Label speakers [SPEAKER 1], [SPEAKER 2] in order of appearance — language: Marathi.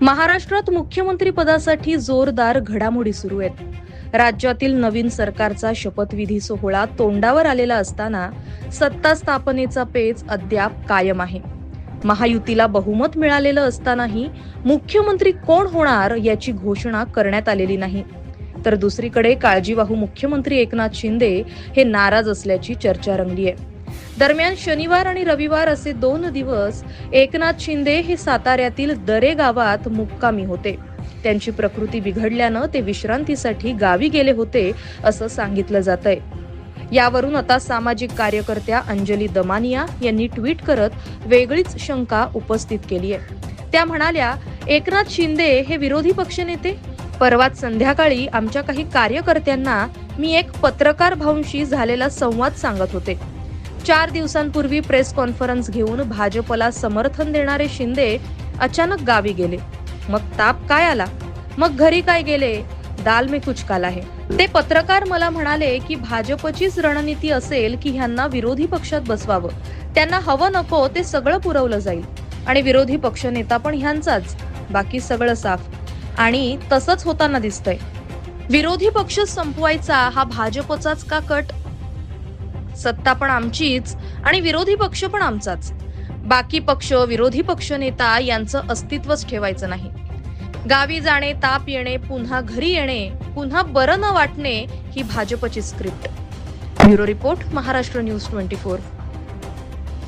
[SPEAKER 1] महाराष्ट्रात मुख्यमंत्री पदासाठी जोरदार घडामोडी सुरू आहेत. राज्यातील नवीन सरकारचा शपथविधी सोहळा तोंडावर आलेला असताना सत्ता स्थापनेचा पेच अद्याप कायम आहे. महायुतीला बहुमत मिळालेलं असतानाही मुख्यमंत्री कोण होणार याची घोषणा करण्यात आलेली नाही. तर दुसरीकडे काळजीवाहू मुख्यमंत्री एकनाथ शिंदे हे नाराज असल्याची चर्चा रंगली आहे दरम्यान शनिवार आणि रविवार असे दोन दिवस एकनाथ शिंदे हे साताऱ्यातील दरे गावात मुक्कामी होते. त्यांची प्रकृती बिघडल्यानं ते विश्रांतीसाठी गावी गेले होते असं सांगितलं जात आहे यावरून आता सामाजिक कार्यकर्त्या अंजली दमानिया यांनी ट्विट करत वेगळीच शंका उपस्थित केली आहे. त्या म्हणाल्या एकनाथ शिंदे हे विरोधी पक्षनेते. परवाच संध्याकाळी आमच्या काही कार्यकर्त्यांना मी एक पत्रकार भाऊंशी झालेला संवाद सांगत होते. चार दिवसांपूर्वी प्रेस कॉन्फरन्स घेऊन भाजपला समर्थन देणारे शिंदे अचानक गावी गेले. मग ताप काय आला? मग घरी काय गेले? दाल मी कुचकाल आहे. ते पत्रकार मला म्हणाले की भाजपचीच रणनीती असेल की ह्यांना विरोधी पक्षात बसवावं. त्यांना हवं नको ते सगळं पुरवलं जाईल. आणि विरोधी पक्षनेता पण ह्यांचाच. बाकी सगळं साफ. आणि तसंच होताना दिसतंय. विरोधी पक्ष संपवायचा हा भाजपचाच का कट? सत्ता पण आमचीच आणि विरोधी पक्ष पण आमचाच. बाकी पक्ष विरोधी पक्ष नेता यांचं अस्तित्वच ठेवायचं नाही. गावी जाणे ताप येणे पुन्हा घरी येणे पुन्हा बरं न वाटणे ही भाजपची script. Bureau report Maharashtra news twenty four.